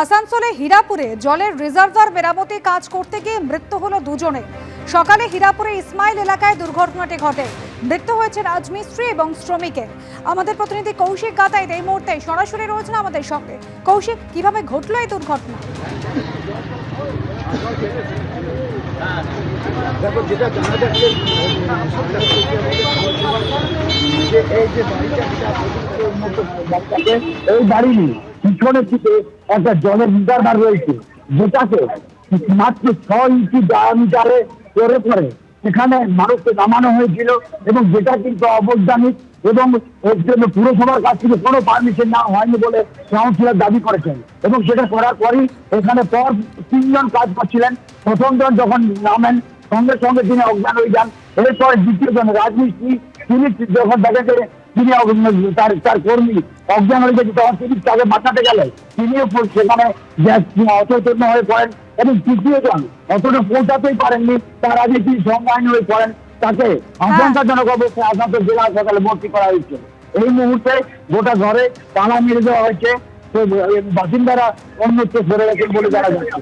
আসানসোলে হীরাপুরে জলের রিজার্ভার মেরামতি কাজ করতে গিয়ে মৃত্যু হলো দুজনে। সকালে হীরাপুরে ইসমাইল এলাকায় দুর্ঘটনাটি ঘটে। মৃত্যু হয়েছে রাজমিস্ত্রি এবং শ্রমিকের। আমাদের প্রতিনিধি কৌশিক গাতাইত এই মুহূর্তে সরাসরি রয়েছেন আমাদের সঙ্গে। কৌশিক, কীভাবে ঘটলো এই দুর্ঘটনা? এই যে বাড়িটা এই বাড়ির পিছনের দিকে একটা জলের রিজার্ভার রয়েছে, যেটাকে মাত্র ছ ইঞ্চি ডায়ামিটারে করে পরে সেখানে মানুষকে নামানো হয়েছিল এবং যেটা কিন্তু অবৈজ্ঞানিক এবং এর জন্য পুরসভার কাছ থেকে কোনো পারমিশন না হয়নি বলে কাউন্সিলর দাবি করেছেন। এবং সেটা করার পরই এখানে পর তিনজন কাজ করছিলেন। প্রথমজন যখন নামেন, সঙ্গে সঙ্গে তিনি অজ্ঞান হয়ে যান। এরপর দ্বিতীয়জন রাজমিস্ত্রি, তিনি যখন দেখেন তিনি তার তার কর্মী অজ্ঞান হয়ে গেছে তখন তিনি তাকে বাঁচাতে গেলে তিনিও সেখানে অচৈতন্য হয়ে পড়েন এবং তৃতীয়জন অতটা পৌঁছাতেই পারেননি তার আগে তিনি সংজ্ঞাহীন হয়ে পড়েন তাকে আশঙ্কাজনক অবস্থায় জেলা হাসপাতালে ভর্তি করা হয়েছে। এই মুহূর্তে গোটা ঘরে তালা মেরে দেওয়া হয়েছে বাসিন্দারা অন্যত্র সরে গেছেন বলে জানা যাচ্ছে।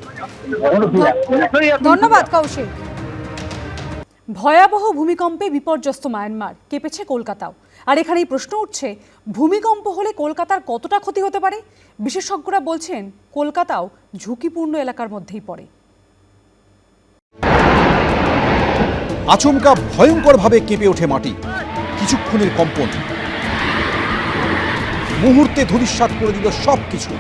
ধন্যবাদ কৌশিক। ভয়াবহ ভূমিকম্পে বিপর্যস্ত মায়ানমার, কেঁপেছে কলকাতাও। আর এখানেই প্রশ্ন উঠছে, ভূমিকম্প হলে কলকাতার কতটা ক্ষতি হতে পারে? বিশেষজ্ঞরা বলছেন, কলকাতাও ঝুঁকিপূর্ণ এলাকার মধ্যেই পড়ে। আচমকা ভয়ঙ্করভাবে কেঁপে ওঠে মাটি, কিছুক্ষণের কম্পন। মুহূর্তে ধূলিসাৎ করে দিল সব কিছু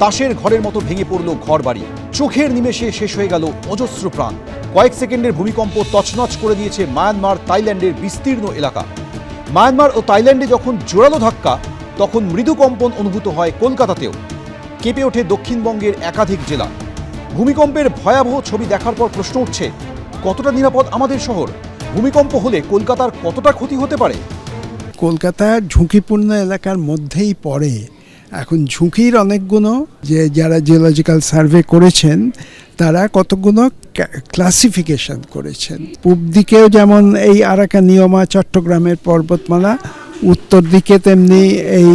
তাসের ঘরের মতো ভেঙে পড়ল ঘর বাড়ি চোখের নিমেষে শেষ হয়ে গেল অজস্র প্রাণ। কয়েক সেকেন্ডের ভূমিকম্প তছনছ করে দিয়েছে মায়ানমার, থাইল্যান্ডের বিস্তীর্ণ এলাকা। মায়ানমার ও থাইল্যান্ডে যখন জোরালো ধাক্কা, তখন মৃদু কম্পন অনুভূত হয় কলকাতাতেও। কেঁপে ওঠে দক্ষিণবঙ্গের একাধিক জেলা। ভূমিকম্পের ভয়াবহ ছবি দেখার পর প্রশ্ন উঠছে, কতটা নিরাপদ আমাদের শহর? ভূমিকম্প হলে কলকাতার কতটা ক্ষতি হতে পারে? কলকাতা ঝুঁকিপূর্ণ এলাকার মধ্যেই পড়ে এখন ঝুঁকির অনেকগুলো যে যারা জিওলজিক্যাল সার্ভে করেছেন, তারা কতগুলো ক্লাসিফিকেশন করেছেন। পূব দিকেও যেমন এই আরাকা নিয়মা চট্টগ্রামের পর্বতমালা, উত্তর দিকে তেমনি এই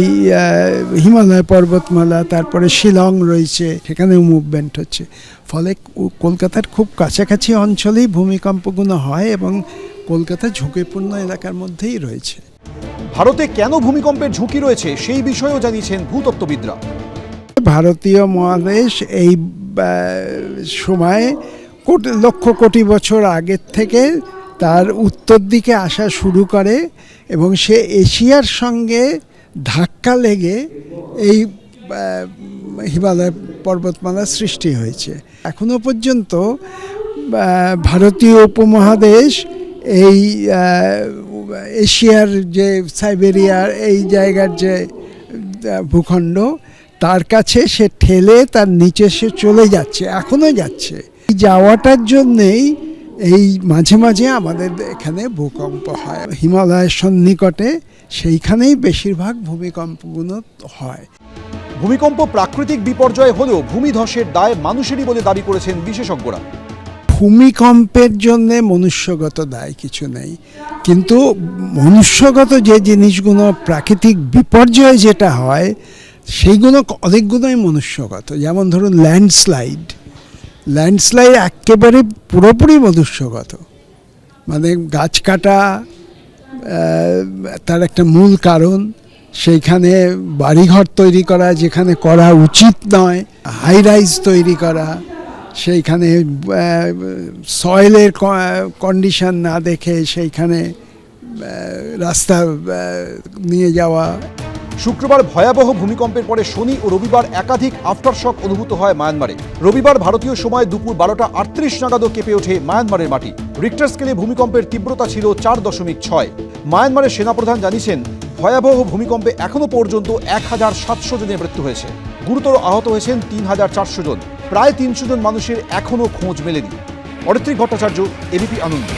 হিমালয় পর্বতমালা, তারপরে শিলং রয়েছে, সেখানেও মুভমেন্ট হচ্ছে। ফলে কলকাতার খুব কাছাকাছি অঞ্চলেই ভূমিকম্পগুলো হয় এবং কলকাতা ঝুঁকিপূর্ণ এলাকার মধ্যেই রয়েছে। ভারতে কেন ভূমিকম্পের ঝুঁকি রয়েছে সেই বিষয়েও জানিয়েছেন ভূতত্ত্ববিদরা। ভারতীয় মহাদেশ এই সময় লক্ষ কোটি বছর আগের থেকে তার উত্তর দিকে আসা শুরু করে এবং সে এশিয়ার সঙ্গে ধাক্কা লেগে এই হিমালয় পর্বতমালা সৃষ্টি হয়েছে। এখনও পর্যন্ত ভারতীয় উপমহাদেশ এই এশিয়ার যে সাইবেরিয়ার এই জায়গার যে ভূখণ্ড, তার কাছে সে ঠেলে তার নিচে সে চলে যাচ্ছে, এখনও যাচ্ছে। যাওয়াটার জন্যেই এই মাঝে মাঝে আমাদের এখানে ভূকম্প হয়। হিমালয়ের সন্নিকটে সেইখানেই বেশিরভাগ ভূমিকম্পগুলো হয়। ভূমিকম্প প্রাকৃতিক বিপর্যয় হলেও ভূমিধসের দায় মানুষেরই বলে দাবি করেছেন বিশেষজ্ঞরা। ভূমিকম্পের জন্যে মনুষ্যগত দায় কিছু নেই। কিন্তু মনুষ্যগত যে জিনিসগুলো প্রাকৃতিক বিপর্যয় যেটা হয়, সেইগুলো অনেকগুলোই মনুষ্যগত। যেমন ধরুন ল্যান্ডস্লাইড। ল্যান্ডস্লাইড একেবারে পুরোপুরি মনুষ্যগত। মানে গাছ কাটা তার একটা মূল কারণ, সেইখানে বাড়িঘর তৈরি করা, যেখানে করা উচিত নয় হাই রাইজ তৈরি করা সেইখানে সয়েলের কন্ডিশন না দেখে সেইখানে রাস্তা নিয়ে যাওয়া। শুক্রবার ভয়াবহ ভূমিকম্পের পরে শনি ও রবিবার একাধিক আফটারশক অনুভূত হয় মায়ানমারে। রবিবার ভারতীয় সময় দুপুর বারোটা আটত্রিশ নাগাদও কেঁপে ওঠে মায়ানমারের মাটি। রিক্টার স্কেলে ভূমিকম্পের তীব্রতা ছিল চার দশমিক ছয়। মায়ানমারের সেনাপ্রধান জানিয়েছেন, ভয়াবহ ভূমিকম্পে এখনও পর্যন্ত এক হাজার সাতশো জনের মৃত্যু হয়েছে। গুরুতর আহত হয়েছেন তিন হাজার চারশো জন। প্রায় তিনশো জন মানুষের এখনও খোঁজ মেলেনি। অরিত্রিক ভট্টাচার্য এবিপি আনন্দ।